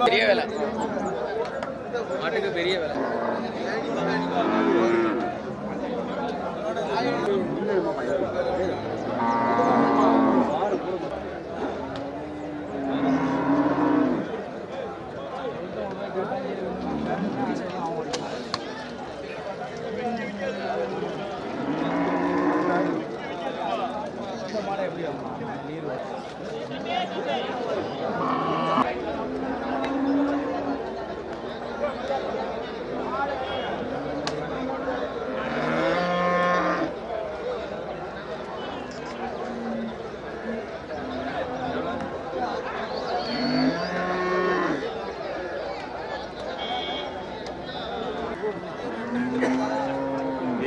பெரிய வேலை. மாட்டுக்கு பெரிய வேலை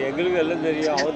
எங்களுக்கு எல்லாம்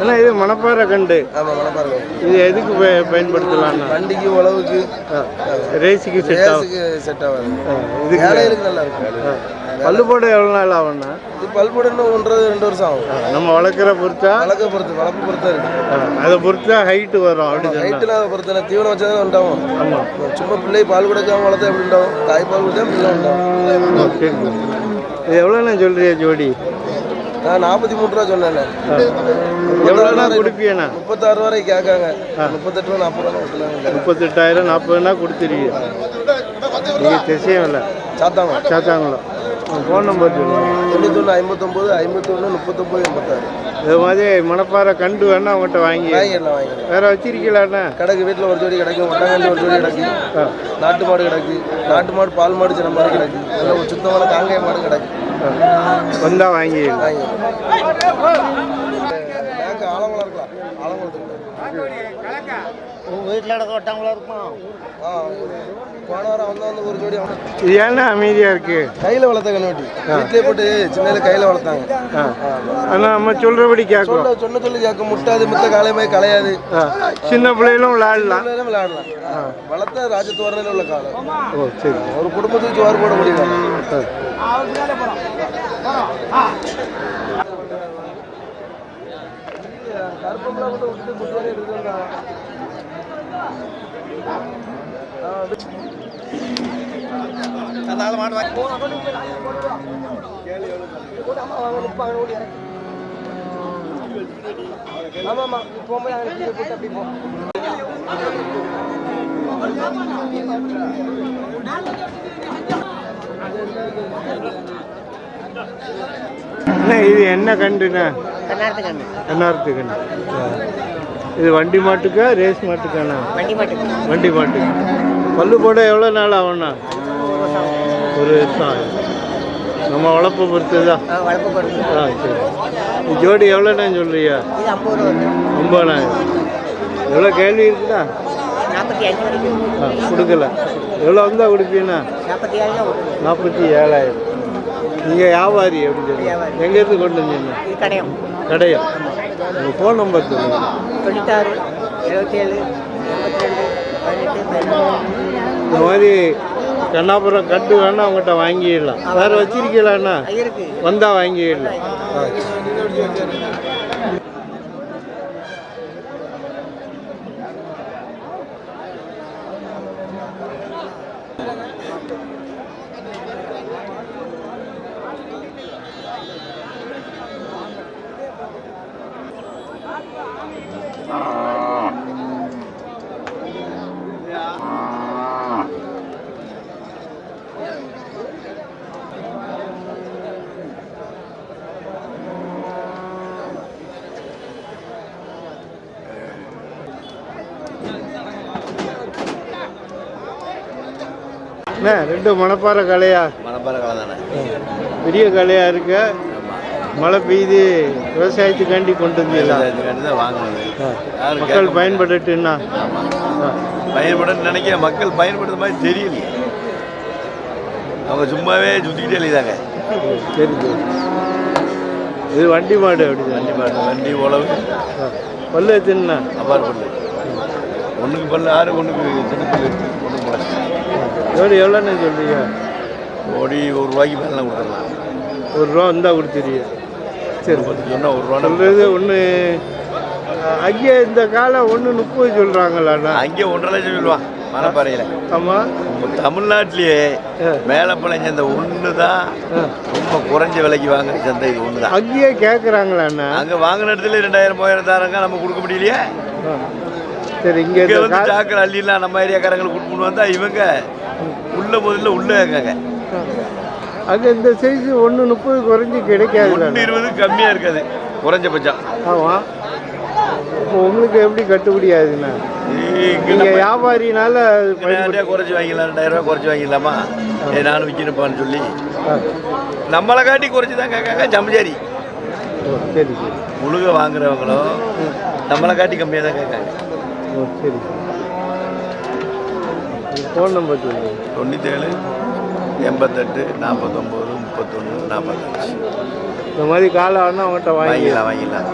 அண்ணா இது மணப்பாறை கண்டு. ஆமாம் மனப்பாருங்க இது எதுக்கு பய- பயன்படுத்தலாம்ண்ணா வண்டிக்கு உழவுக்கு ரேஸுக்கு செட் ஆகும் செட் ஆகாது இதுக்கு வேலைகளுக்கு நல்லா இருக்கும் பல்லு போட எவ்வளோ நாள் ஆகும்ண்ணா? இது பல்போட இன்னும் ஒன்றரை ரெண்டு வருஷம் ஆகும். நம்ம வளர்க்குற பொறுத்தா வளர்க்க பொறுத்து வளர்ப்பு பொறுத்தா இருக்கு. அதை பொறுத்தா ஹைட்டு வரும் அப்படி சொன்னா. ஹைட்டில் பொறுத்தல தீவனம் வச்சா தான் உண்டாகும் ஆமாம் சும்மா பிள்ளை பால் கொடுக்காம வளர்த்தா எப்படி உண்டாகும்? தாய் பால் கொடுத்தா பிள்ளை உண்டாகும். இது எவ்வளோண்ணா சொல்றியா ஜோடி? நான் நாற்பத்தி மூணு ரூபா சொன்னேன் எவ்வளோண்ணா கொடுப்பியண்ணா முப்பத்தாறு வரை கேட்காங்க. முப்பத்தெட்டு ரூபா நாற்பது ரூபா கொடுக்கலாங்க முப்பத்தெட்டாயிரம் நாற்பதுனா கொடுத்துருவீங்க. நீங்கள் திசையும் இல்லை சாத்தாங்க சாத்தாங்குளம் ஃபோன் நம்பர் தொண்ணூத்தொன்று ஐம்பத்தொம்போது ஐம்பத்தொன்று முப்பத்தொம்போது எண்பத்தாறு. இது மாதிரி மணப்பாறை கண்டு வேணா அவங்ககிட்ட வாங்கி வேற வச்சிருக்கீங்களாண்ணா? கிடக்கு வீட்டில் ஒரு ஜோடி கிடக்கு ஒட்டகாண்டி ஒரு ஜோடி கிடக்கு. நாட்டு மாடு கிடக்கு. நாட்டு மாடு பால் மாடு சின்ன மாடு கிடக்கு. ஒரு சுத்தமான காங்காய மாடு கிடக்கு. வந்தா வாங்கி வாங்கி பேங்க் ஆலங்குளம் இருக்கலாம் ஆலங்குளத்துக்கு உங்கள் வீட்டில் நடக்க வட்டாங்களா இருக்குமா? போன வாரம் வந்து வந்து ஒரு ஜோடி அவன். இது ஏன்னா அமைதியா இருக்கு? கையில் வளர்த்த கண்ணுட்டி வீட்டிலே போட்டு சின்னதில் கையில் வளர்த்தாங்க. ஆனா நம்ம சொல்றபடி கேட்கும் சொல்ல சொன்ன சொல்லி கேட்க முட்டாது மித்த காலையுமே கலையாது. சின்ன பிள்ளைகளும் விளையாடலாம். விளையாடலாம். வளர்த்த ராஜத்துவரணையில் உள்ள காலம் ஓ சரி. ஒரு குடும்பத்துக்கு சோறு போட முடியல. கருப்பம்பளை மட்டும் விட்டு குட்டியாலே எடுத்துருந்தா ஆமா ஆமா போகும்போது அங்கே கீழே போட்டு அப்படி போ அண்ணா இது என்ன கண்டுண்ணா? கண்ணு. ஆ. இது வண்டி மாட்டுக்கா ரேஸ் மாட்டுக்காண்ணா வண்டி மாட்டுக்கு. வண்டி மாட்டுக்கு. பல்லு போட எவ்வளோ நாள் ஆகும்ண்ணா ஒரு வருஷம் ஆகும் நம்ம வளர்ப்பை பொறுத்ததா. வளர்ப்பு ஆ சரி. ஜோடி எவ்வளோண்ணா சொல்றியா? ஒம்பதாயிரம் எவ்வளோ கேள்வி வரைக்கும் ஆ கொடுக்கல. எவ்வளோ வந்தால் கொடுப்பீங்கண்ணா நாற்பத்தி ஏழாயிரம். நீங்கள் வியாபாரி அப்படின்னு சொல்லி. எங்கேருந்து கொண்டு வந்தீங்க? கடையம். கடையா உங்கள் ஃபோன் நம்பர் சொல்லுங்கள் தொண்ணூத்தாறு எழுபத்தேழு எண்பத்தி ரெண்டு பதினெட்டு பதினொன்று. இந்த மாதிரி கண்ணாபுரம் கட்டு வேணா அவங்ககிட்ட வாங்கிடலாம். வேறு வச்சிருக்கீங்களாண்ணா வந்தால் வாங்கிடலாம். அண்ணா ரெண்டு மணப்பாறை கலையா? மணப்பாறை காலம் தானே. பெரிய கலையா இருக்கு? மழை பெய்யுது விவசாயத்துக்காண்டி கொண்டு வந்தீங்களா? மக்கள் பயன்பட்டுட்டுன்னா ஆ. பயன்படும் நினைக்க மக்கள் பயன்படுத்த மாதிரி தெரியலையே அவங்க சும்மாவே சுற்றிக்கிட்டே சரி சரி. இது வண்டி மாடு அப்படி வண்டி மாட்டு வண்டி உழவு பல்லு எத்தனா? அவ்வாறு பல்லு. ஒன்றுக்கு பல்லு ஆறு ஒன்றுக்கு சின்ன பல்லு. எவ்வளோ எவ்வளோன்னு சொல்றீங்க? ஓடி ஒரு ரூபாய்க்கு மேலே கொடுத்துடலாம். ஒரு ரூபா இருந்தால் கொடுத்துருங்க சரி. பத்து சொன்னால் ஒரு ரூபா சொல்கிறது ஒன்று அங்கே இந்த காலம் ஒன்று முப்பது சொல்கிறாங்களாண்ணா அங்கே ஒன்றரை லட்சம் சொல்லுவான் மணப்பாறையில் ஆமாம் தமிழ்நாட்டிலேயே மேலப்பழைஞ்ச இந்த ஒன்று தான் ரொம்ப குறைஞ்ச விலைக்கு வாங்குற சந்தை இது ஒன்று தான் அங்கேயே கேட்குறாங்களாண்ணா அங்கே வாங்கின இடத்துல ரெண்டாயிரம் மூவாயிரம் தாரங்க நம்ம கொடுக்க முடியலையே. சரி இங்கே இங்கே வந்து சாக்கடை அள்ளிலாம் நம்ம ஏரியாக்காரங்களுக்கு கொடுக்கணும் வந்தா இவங்க உள்ள முதல்ல உள்ள இருக்காங்க. அங்கே இந்த சைஸ் ஒன்று முப்பது குறைஞ்சி ஒன்று கிடைக்காது இருபது கம்மியாக இருக்காது. குறைஞ்சபட்சம். ஆமாம் இப்போ உங்களுக்கு எப்படி கட்டுப்படி ஆகுதுண்ணா? இங்கே நீங்கள் வியாபாரினால நிறையா குறைச்சி வாங்கிக்கலாம் ரெண்டாயிரம் ரூபாய் குறைச்சி வாங்கிக்கலாமா ஏ நானும் விற்கணுப்பான்னு சொல்லி. நம்மளை காட்டி குறைச்சி தான் கேட்காங்க சரி சரி. முழுக வாங்குறவங்களும் நம்மளை காட்டி கம்மியாக தான் கேட்காங்க. ஓ சரி. ஃபோன் நம்பர் சொல்லுங்கள் தொண்ணூற்றேழு எண்பத்தெட்டு நாற்பத்தொம்போது முப்பத்தொன்று நாற்பத்தஞ்சு. இந்த மாதிரி காலம் ஆனால் அவங்ககிட்ட வாங்கி வாங்கிக்கலாம் வாங்கிக்கலாம்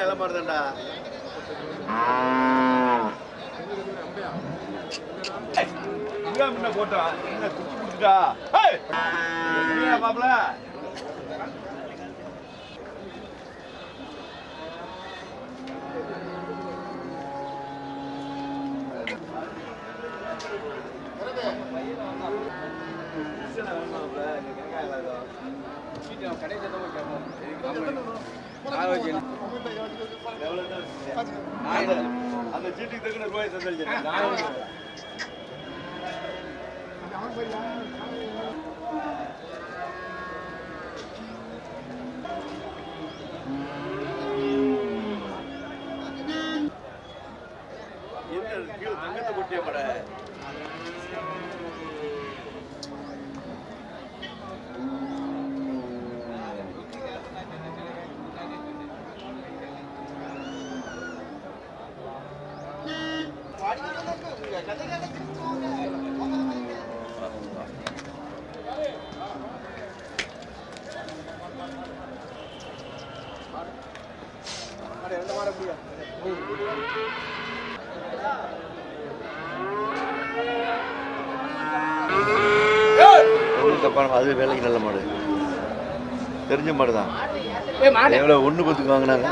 எல்லாம் மாறுதாண்டா போட்டா என்ன குத்து குடுத்துட்டா மாப்பிள்ள அந்த சீட்டுக்கு தகுந்த ரூபாய் தந்துருச்சு தங்கத்தை கொட்டிய பட ஒன்றும் தப்பான அது வேலைக்கு நல்ல மாடு. தெரிஞ்ச மாடு. தான் எவ்வளோ ஒன்று பத்துக்கு வாங்கினாங்க.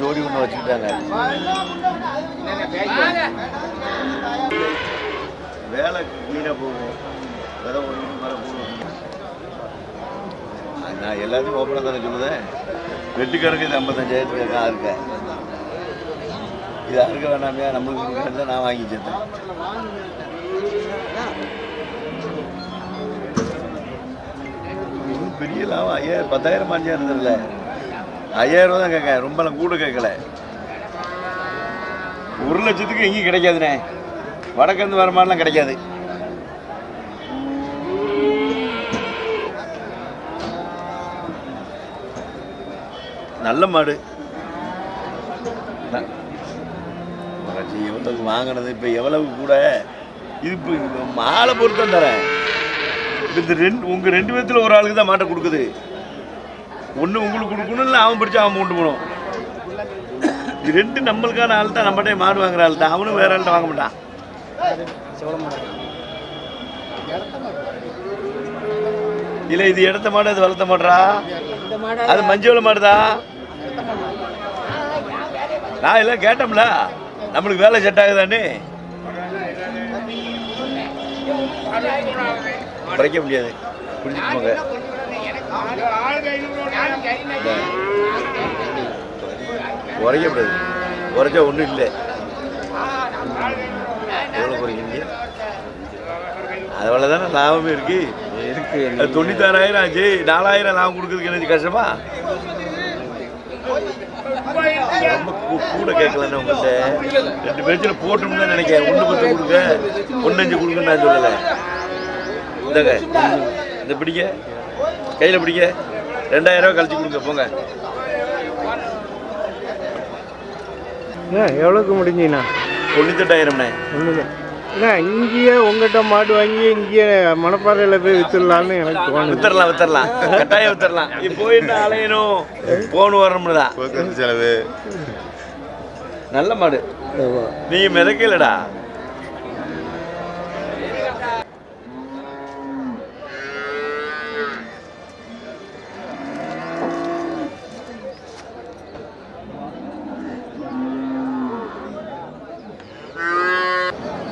ஜோடி ஒன்று வச்சுக்கிட்டாங்க. வேலை வீணாக போகும். விதை ஒரு மரம் போகும். நான் எல்லாத்தையும் ஓப்பனாக தானே சொல்லுதேன் வெட்டுக்கணக்கு இது ஐம்பத்தஞ்சாயிரத்துக்கு ஆறுக்க இது அறுக்க வேணாமையா? நம்மளுக்கு தான் நான் வாங்கி வச்சிருந்தேன் பெரிய லாபம். ஐயாயிரம் பத்தாயிரம் அஞ்சாயிரம் இருந்ததில்ல ஐயாயிரம் ரூபா தான் கேட்க ரொம்ப கூட கேட்கல. ஒரு லட்சத்துக்கு எங்கேயும் கிடைக்காதுண்ணே. வடக்கிருந்து வர மாதிரிலாம் கிடைக்காது. நல்ல மாடு. எவ்வளவு வாங்கினது இப்போ எவ்வளவு கூட இது இப்போ மாலை பொருத்தம் தரேன். இந்த ரெண்டு உங்கள் ரெண்டு பேர்த்தில் ஒரு ஆளுக்கு தான் மாட்டை கொடுக்குது. ஒன்று உங்களுக்கு கொடுக்கணும் இல்லை அவன் பிடிச்சா அவன் கொண்டு போகணும். இது ரெண்டு நம்மளுக்கான ஆள் தான் நம்மகிட்டே மாடு வாங்குற ஆள் தான். அவனும் வேற ஆள்கிட்ட வாங்க மாட்டான். இல்லை இது இடத்த மாடு அது வளர்த்த மாடுறா அது மஞ்சள் மாடுதா நான் எல்லாம் கேட்டோம்ல நம்மளுக்கு வேலை செட் ஆகுதானே குறைக்க முடியாது. குடிச்சிட்டு போங்க குறைக்க முடியாது. குறைச்சா ஒன்றும் இல்லை. எவ்வளோ குறைக்கிறீங்க அதனால தானே லாபமே இருக்கு. இருக்கு. தொண்ணூத்தாறாயிரம் ஆச்சு. நாலாயிரம் லாபம் கொடுக்கறதுக்கு எனக்கு கஷ்டமா? ரொம்ப கூ- கூட கேட்கலன்னு உங்கள்கிட்ட. ரெண்டு பேர்ச்சில் போட்டோம்னு தான் நினைக்கிறேன். ஒன்று பத்து கொடுங்க. ஒன்று அஞ்சு கொடுங்கன்னு நான் சொல்லலை. இந்தாங்க இந்த பிடிக்க கையில் பிடிக்க ரெண்டாயிரம் ரூபாய் கழிச்சு கொடுங்க போங்க. எவ்வளோக்கு முடிஞ்சிண்ணா தொண்ணூத்தெட்டாயிரம்ண்ணே. ஒன்றுங்க அண்ணா இங்கேயே உங்கள்கிட்ட மாடு வாங்கி இங்கேயே மணப்பாறையில் போய் வித்துடலான்னு எனக்கு தோணுது. வித்தரலாம் வித்தரலாம் கட்டாயம் வித்தரலாம் இப்போ என்ன அலையணும். போன் வரணும்னு தான் செலவு. நல்ல மாடு. நீங்க மிதக்கலடா.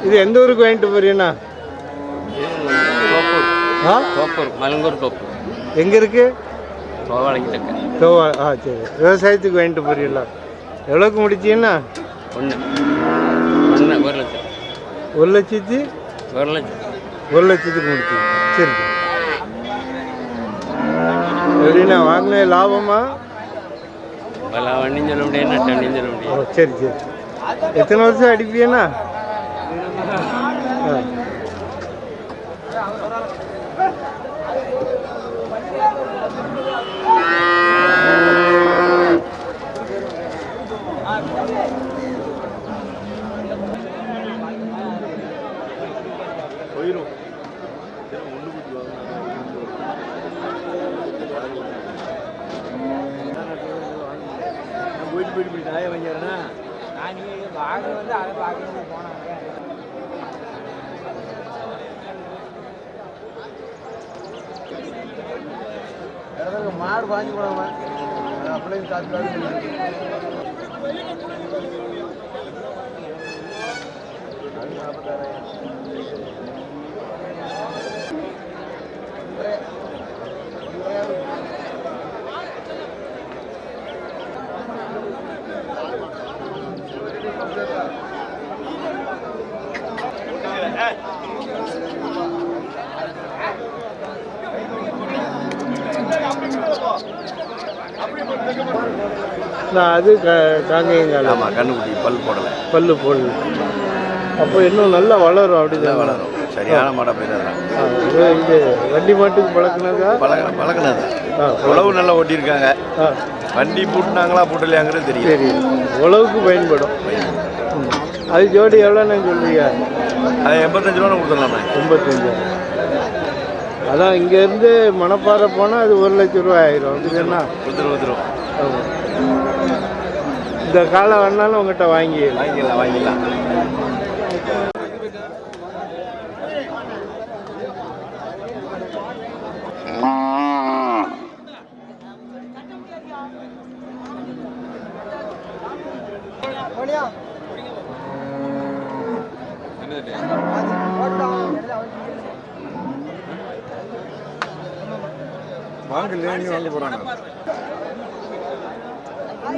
இது எந்த ஊருக்கு வாங்கிட்டு தோப்பூர். ஆ? தோப்பூர் மலங்கூர் தோப்பூர். எங்கே இருக்கு? கோவாளைக்கு தக்க. கோவா ஆ சரி. விவசாயத்துக்கு வாங்கிட்டு போறீங்களா? எவ்வளோக்கு முடிச்சீங்கன்னா ஒன்று ஒன்று ஒரு லட்சம். ஒரு லட்சத்தி? ஒரு லட்சம். ஒரு லட்சத்துக்கு முடிச்சீங்க. சரி எப்படிண்ணா வாங்கின லாபமா? சொல்ல முடியாது நட்டு வண்டியும் சொல்ல முடியாது. சரி சரி. எத்தனை வருஷம் அடிப்பீண்ணா போயிடும் போயிட்டு போயிட்டு போய் நாயை வாங்கிறேன்னா மாடு வாங்கி போடாம அப்படியே Hey! நான் அது காங்கேயங்காலம் ஆமா கண்ணுக்குட்டி பல் போடலை. பல்லு போடல. அப்போ இன்னும் நல்லா வளரும் நல்லா அப்படிதான் வளரும். சரியான மாடை போயிடாதான் ஆ, இது வண்டி மாட்டுக்கு பழக்கினதா? பழக பழகினது. ஆ உழவு நல்லா ஓட்டியிருக்காங்க. வண்டி பூட்டினாங்களா பூட்டலையாங்கிறது தெரியும் சரி உழவுக்கு பயன்படும். அது ஜோடி எவ்வளோண்ணே சொல்றீங்க அது எண்பத்தஞ்சு ரூபா கொடுத்துடலாமே. எண்பத்தஞ்சு. அதான் இங்கேருந்து மணப்பாறை போனால் அது ஒரு லட்ச ரூபாய் ஆயிரும். அப்படின்னா கொடுத்துரு கொடுத்துரும் இந்த காலம் வேணாலும் உங்கள்கிட்ட வாங்கி வாங்கிடலாம் வாங்கிடலாம். வாங்கல நீ வாங்க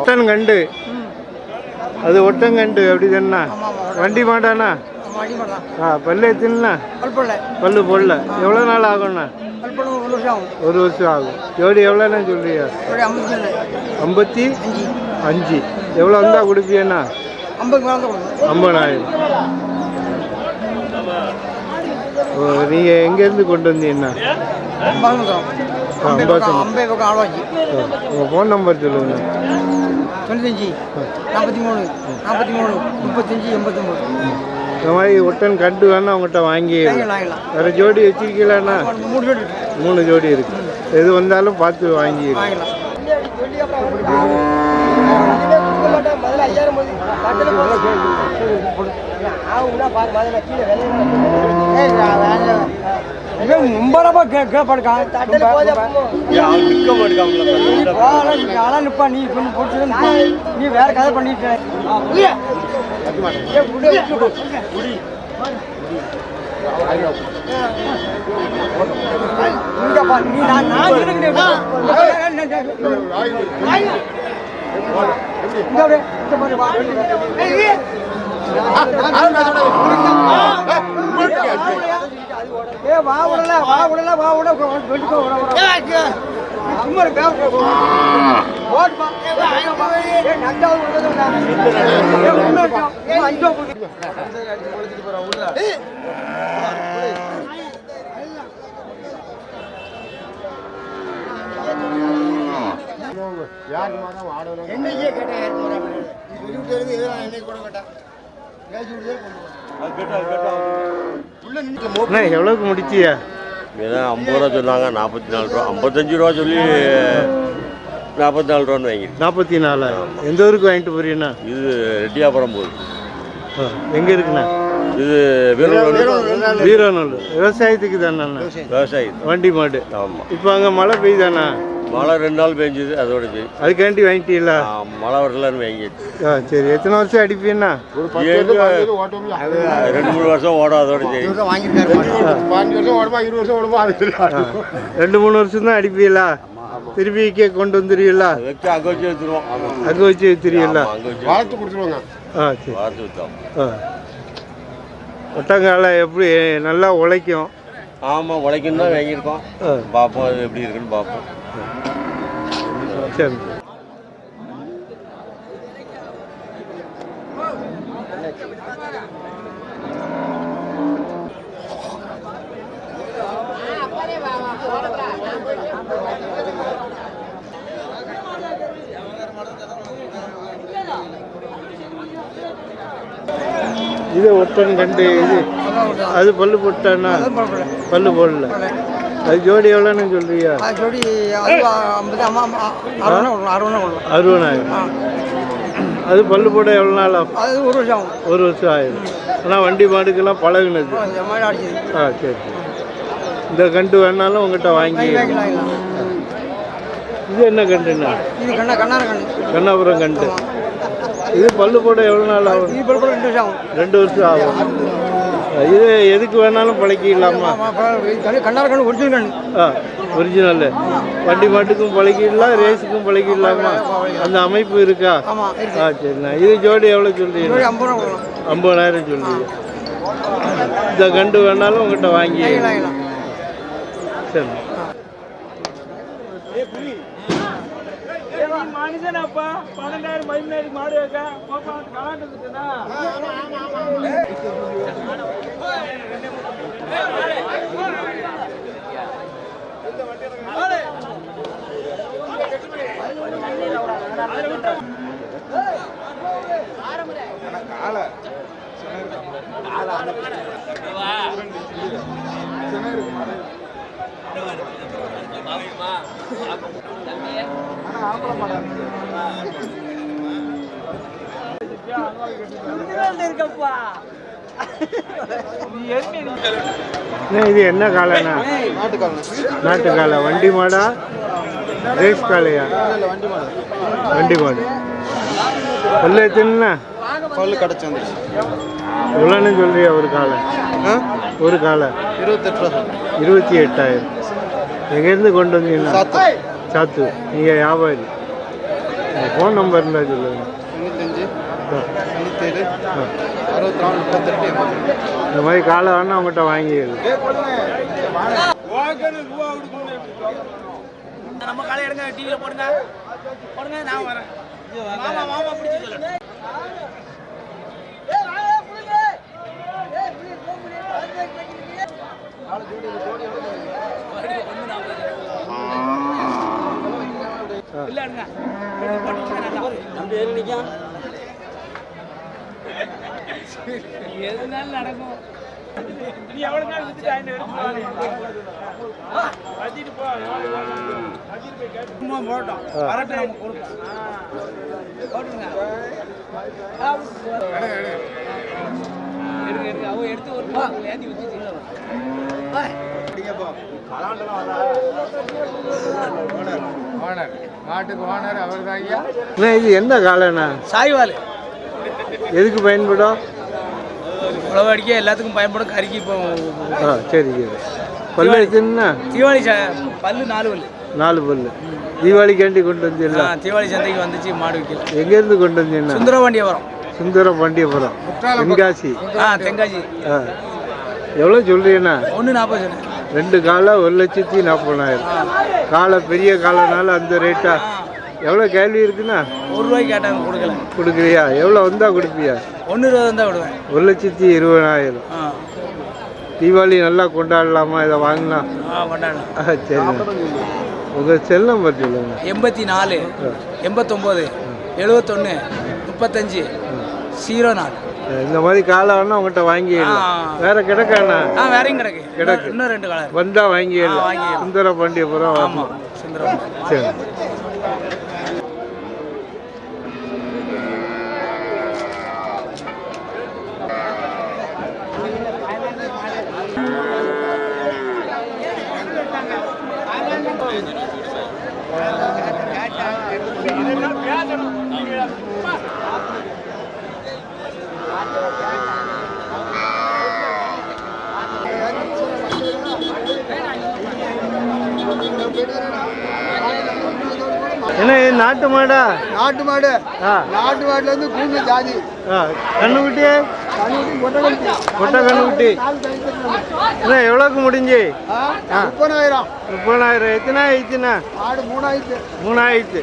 ஒட்டன்கண்டு. அது ஒட்டங்கண்டு அப்படி தானே வண்டி மாட்டானா ஆ பல்லு எத்தினா பல்லு போடல. எவ்வளோ நாள் ஆகும்ண்ணா? ஒரு வருஷம் ஆகும். ஒரு ஜோடி எவ்வளோண்ணா சொல்றியா ஐம்பத்தி அஞ்சு. எவ்வளோ வந்தால் கொடுப்பியண்ணா ஐம்பது ஐம்பதாயிரம். ஓ நீங்கள் எங்கேருந்து கொண்டு வந்தீங்கண்ணா? பக்கம் ஆழ்வாச்சி உங்கள் ஃபோன் நம்பர் சொல்லுங்கண்ணா தொண்ணூத்தஞ்சு நாற்பத்தி மூணு நாற்பத்தி மூணு முப்பத்தஞ்சு எண்பத்தொம்பது. இந்த மாதிரி ஒட்டன் கண்டு வேணா உங்கள்கிட்ட வாங்கி வேறு ஜோடி வச்சிருக்கீங்களாண்ணா? ஒரு மூணு இருக்கு. மூணு ஜோடி இருக்கு. எது வந்தாலும் பார்த்து வாங்கி வாங்கிக்கலாம் மும்பரப்பா கேட்பாடுக்கான் நிற்க நிப்பா நீ பண்ணி போட்டு நீ வேற கதை பண்ணிட்டு நீ நான் நான் இருக்கிறேன். பாரு, வா. விடல, வா விடல, வா விட, வெட்டிக்கோ, விட, விட. சும்மா இரு, பேச போ. ஓட்டுப்பா. ஏய், நஞ்சாவது விடுறதுடா. ஏய், உள்ள இருக்கோம். ஏய், அஞ்சோ கொடுக்கு. அடிச்சு பொழிச்சிட்டு போறான் உள்ள என்னைக்கே கேட்டேன் யாருக்கு என்னைக்கு கூட கேட்டேன் பேசி விடுதே நின்று அண்ணா எவ்வளோக்கு முடிச்சியா? ஏன்னா ஐம்பது ரூபா சொன்னாங்க நாற்பத்தி நாலு ரூபா. ஐம்பத்தஞ்சு ரூபா சொல்லி நாற்பத்தி நாலு ரூபான்னு வாங்கிருக்கு நாற்பத்தி நாலாயிரம் எந்த ஊருக்கு வாங்கிட்டு போறீங்கண்ணா? இது ரெட்டியாபுரம் போகுது எங்க இருக்குண்ணா? இது வீரநல்லூர். விவசாயத்துக்கு தானே விவசாயி வண்டி மாடு. ஆமாம் இப்போ அங்கே மழை பெய்யுதாண்ணா? மழை ரெண்டு நாள் பெஞ்சுது அதோட அதுக்காண்டி வாங்கிட்டீங்களா? மழை வரலன்னு வாங்கிடுச்சு ஆ சரி. எத்தனை வருஷம் அது ரெண்டு மூணு வருஷம் ஓடும் அதோட சரி. ரெண்டு மூணு வருஷம் தான் அடிப்பீங்களா? திருப்பி கொண்டு வந்துடுவீங்களா வச்சு அங்கே வச்சு வச்சுருவோம். அங்கே வச்சு வித்துருவீங்களா அங்கே வச்சு வாழ்த்து கொடுத்துருவாங்க. ஆ சரி. ஆ. ஒட்டங்கால எப்படி நல்லா உழைக்கும். ஆமாம் உழைக்கணும் தான் வாங்கியிருக்கோம். பார்ப்போம் அது எப்படி இருக்குன்னு பார்ப்போம். சரி. இது ஒருத்தன் கண்டு இது. அது பல்லு போட்டானா? பல்லு போடல. அது ஜோடி எவ்வளோன்னு சொல்றியா? ஜோடி ஐம்பது கொடுக்கலாம் அறுபதாயிரம் அது பல்லு போட எவ்வளோ நாள் ஆகும்? அது ஒரு வருஷம் ஆகும். ஒரு வருஷம் ஆயிடும் ஆனால் வண்டி மாடுக்கெல்லாம் பழகுனது. ஆ சரி இந்த கண்டு வேணாலும் உங்ககிட்ட வாங்கி இது என்ன கண்டுண்ணா இது கண்ணா கண்ணாபுரம் கண்டு. இது பல்லு போட எவ்வளோ நாள் ஆகும்? ரெண்டு வருஷம் ஆகும். ரெண்டு வருஷம் ஆகும். இது எதுக்கு வேணாலும் பழக்கிடலாமா? கண்ணார கண்ணு ஒரிஜினல் ஒரிஜினல் வண்டி மாட்டுக்கும் பழகிடலாம் ரேஸுக்கும் பழகிடலாமா அந்த அமைப்பு இருக்கா? ஆ சரிண்ணா இது ஜோடி எவ்வளோ சொல்றீங்க? ஐம்பதாயிரம் சொல்றீங்க. இந்த கண்டு வேணாலும் உங்ககிட்ட வாங்கி வாங்கிக்கலாம் வாங்கிக்கலாம் சரி. மனுஷனாப்பா பன்னெண்டாயிரம் பதினாயிரம் மாடு வைக்க கலாண்டுனா இருக்கப்பா இது என்ன காளைண்ணா? நாட்டு காளை வண்டி மாடா? ரேஸ் காளையா? வண்டி மாடு. பல்லு எத்தனைண்ணா? பல்லு கிடச்சி வந்துருச்சு. எவ்வளோன்னு சொல்றியா ஒரு காளை? ஒரு காளை. இருபத்தெட்டு. இருபத்தி எட்டாயிரம். எங்கேருந்து கொண்டு வந்தீங்கன்னா சாத்து நீங்கள் வியாபாரி. ஃபோன் நம்பர் இருந்தால் சொல்லுங்க. தொண்ணூத்தஞ்சு ஆ, தொண்ணூத்தேழு. அறுபத்தி நாலு முப்பத்தெட்டு எண்பத்தி இந்த மாதிரி காலை வேணா அவங்ககிட்ட வாங்கிடு. நம்ம காலை எடுங்க டிவியில் போடுங்க. போடுங்க நான் வரேன். மாமா மாமா பிடிச்சி சொல்லுங்க இல்ல எதுனாலும் நடக்கும். நீ எவ்வளவு நேரம் வித்துட்டு ஆயிரம் வச்சுட்டு போ சும்மா போட்டோம் வரட்டும் நம்ம கொடுப்போம் போட்டுருங்க. எடுங்க எடுங்க அவ எடுத்து ஒரு ஏத்தி வச்சுச்சு ஓனர் மாட்டுக்கு ஓனர் அவர் தான் ஐயா இது என்ன காளைண்ணா சாய்வால். எதுக்கு பயன்படும்? உழவு அடிக்க எல்லாத்துக்கும் பயன்படும் கறிக்கு இப்போ ஆ சரி சரி. பல்லு தீபாவளி ச- பல்லு நாலு பல்லு. நாலு பல்லு. தீபாவளிக்காண்டி கொண்டு வந்தீங்களா ஆ, தீபாவளி சந்தைக்கு வந்துச்சு மாடு விற்கல எங்கேருந்து கொண்டு வந்தீங்கன்னா? சுந்தரபாண்டியபுரம். சுந்தரம் பாண்டியபுரம் தென்காசி. ஆ தென்காசி. ஆ. எவ்வளோ சொல்றீங்கண்ணா ஒன்று நாற்பது சொன்னேன் ரெண்டு காலை ஒரு லட்சத்தி நாற்பதாயிரம் காலை பெரிய காலைனால அந்த ரேட்டா எவ்வளோ கேள்வி இருக்குண்ணா ஒரு ரூபாய்க்கு கேட்டாங்க கொடுக்கல. கொடுக்குறியா எவ்வளோ வந்தால் கொடுப்பியா? ஒன்று இருபது தான் விடுவேன். ஒரு லட்சத்தி இருபதாயிரம். ஆ. தீபாவளி நல்லா கொண்டாடலாமா? இதை வாங்கினா? ஆ கொண்டாடலாம். ஆ சரிண்ணா உங்கள் செல் நம்பர் சொல்லுங்க. எண்பத்தி நாலு எண்பத்தொம்போது எழுபத்தொன்று முப்பத்தஞ்சு ஜீரோ நாலு. இந்த மாதிரி காலை வேணா உங்கள்கிட்ட வாங்கிடலாம். ஆ. வேற கிடக்காண்ணா ஆ வேறையும் கிடக்கு. கிடக்கு. இன்னும் ரெண்டு கலர் வந்தா வாங்கிடலாம். ஆ, வாங்கிடலாம். சுந்தர பாண்டியபுரம் ஆமாம் சுந்தரம் சரி. என்ன நாட்டு மாடா? நாட்டு மாடு. நாட்டு மாடுல இருந்து கூண்டு ஜாதி கண்ணுக்குட்டி கொட்டை? கண்ணுக்குட்டி என்ன எவ்வளோக்கு முடிஞ்சு? முப்பதாயிரம். முப்பதாயிரம். எத்தனை ஆயிடுச்சுண்ணா? ஆடு மூணாயிரத்து மூணாயிரத்து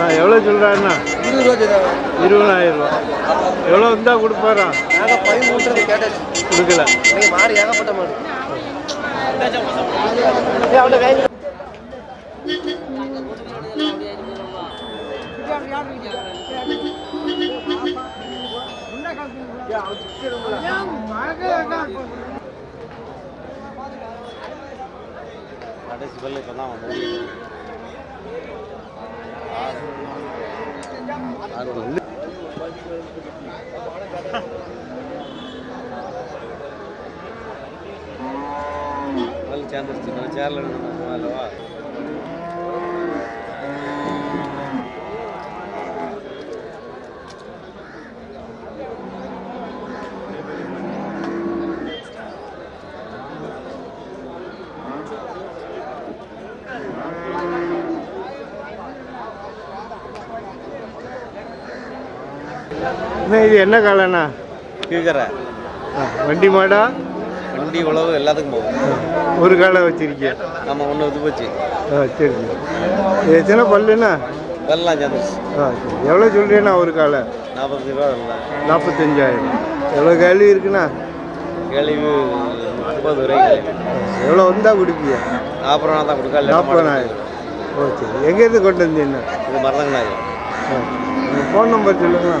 ஆ எவ்வளோ சொல்கிறாருண்ணா இருபதாயிரம் ரூபா. எவ்வளோ இருந்தால் கொடுப்பாரா? நாங்கள் பதிமூன்று கேட்டாச்சு. கொடுக்கல. நீங்கள் மாடு ஏகப்பட்ட மாடு அண்ணா, இது என்ன காலண்ணா? ஆ, வண்டி மாடா? வண்டி உழவு எல்லாத்துக்கும் போகும். ஒரு காலை வச்சிருக்கேன் நம்ம ஒன்று இது போச்சு. ஆ சரி சரி. எத்தனை பல்லுண்ணா? வெள்ளம் சேர்ந்துச்சு ஆ சரி. எவ்வளோ சொல்கிறேண்ணா ஒரு காலை? நாற்பத்தஞ்சு ரூபா நாற்பத்தஞ்சாயிரம். எவ்வளோ கேள்வி இருக்குண்ணா? கேள்வி முப்பது வரைக்கும் எவ்வளோ வந்தால் கொடுப்பியா? நாற்பது ரூபா தான் கொடுக்கல நாற்பதாயிரம் ஓ சரி. எங்கேருந்து கொண்டு வந்தீங்கண்ணா? இது மறந்துங்கண்ணா ஃபோன் நம்பர் சொல்லுங்கண்ணா.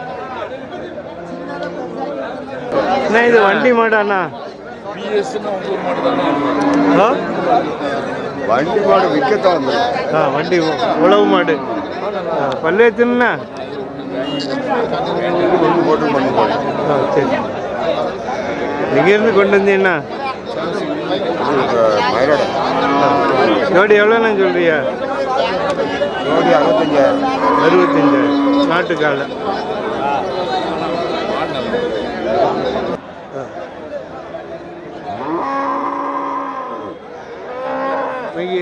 அண்ணா இது வண்டி மாடாண்ணா? ஆ? வண்டி மாடு விற்கத்தான் ஆ வண்டி உழவு மாடு. பல்லு போடு ஆ சரி. எங்கேருந்து கொண்டு வந்தீங்கண்ணா? ஜோடி எவ்வளோண்ணா சொல்றியா ஜோடி அறுபத்தஞ்சாயிரம். அறுபத்தஞ்சாயிரம். நாட்டுக்கால. நெய்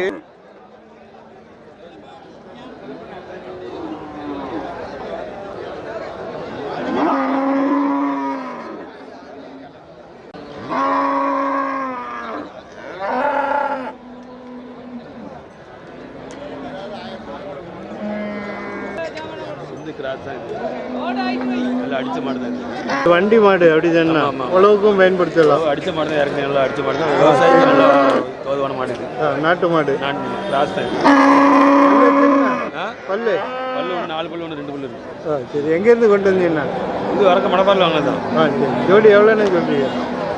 வண்டி மாடு அப்படி தானே? உழவுக்கும் பயன்படுத்தலாம். அடிச்ச மாடு தான் இறங்க நல்லா அடிச்ச மாடு தான். விவசாயம் நல்லா தோதுவான மாடு இது. ஆ, நாட்டு மாடு. கிராஸ் இது. பல்லு பல்லு. ஒன்று நாலு பல்லு ஒன்று ரெண்டு பல்லு இருக்கு. ஆ சரி. எங்கேருந்து கொண்டு வந்தீங்கண்ணா இது வரக்க மடப்பாரில் வாங்கினது தான். ஆ சரி. ஜோடி எவ்வளோன்னு சொல்றீங்க?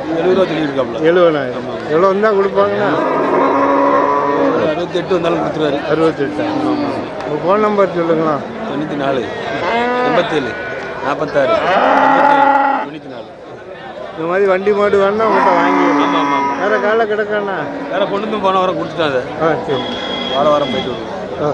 இது எழுபது ரூபா சொல்லி இருக்காப்புல எழுபதாயிரம் எவ்வளோ வந்தால் கொடுப்பாங்கண்ணா அறுபத்தி எட்டு வந்தாலும் கொடுத்துருவாரு. அறுபத்தெட்டா? உங்கள் ஃபோன் நம்பர் சொல்லுங்களா தொண்ணூற்றி நாலு எண்பத்தேழு நாற்பத்தாறு தொண்ணூற்றி நாலு. இந்த மாதிரி வண்டி மாடு வேணா உங்கள்கிட்ட ஆமாம் வேற காலை கிடக்காண்ணா வேற வந்து போன வாரம் கொடுத்துட்டான் அதை ஆ சரி. வார வாரம் போயிட்டு வருவோம். ஆ.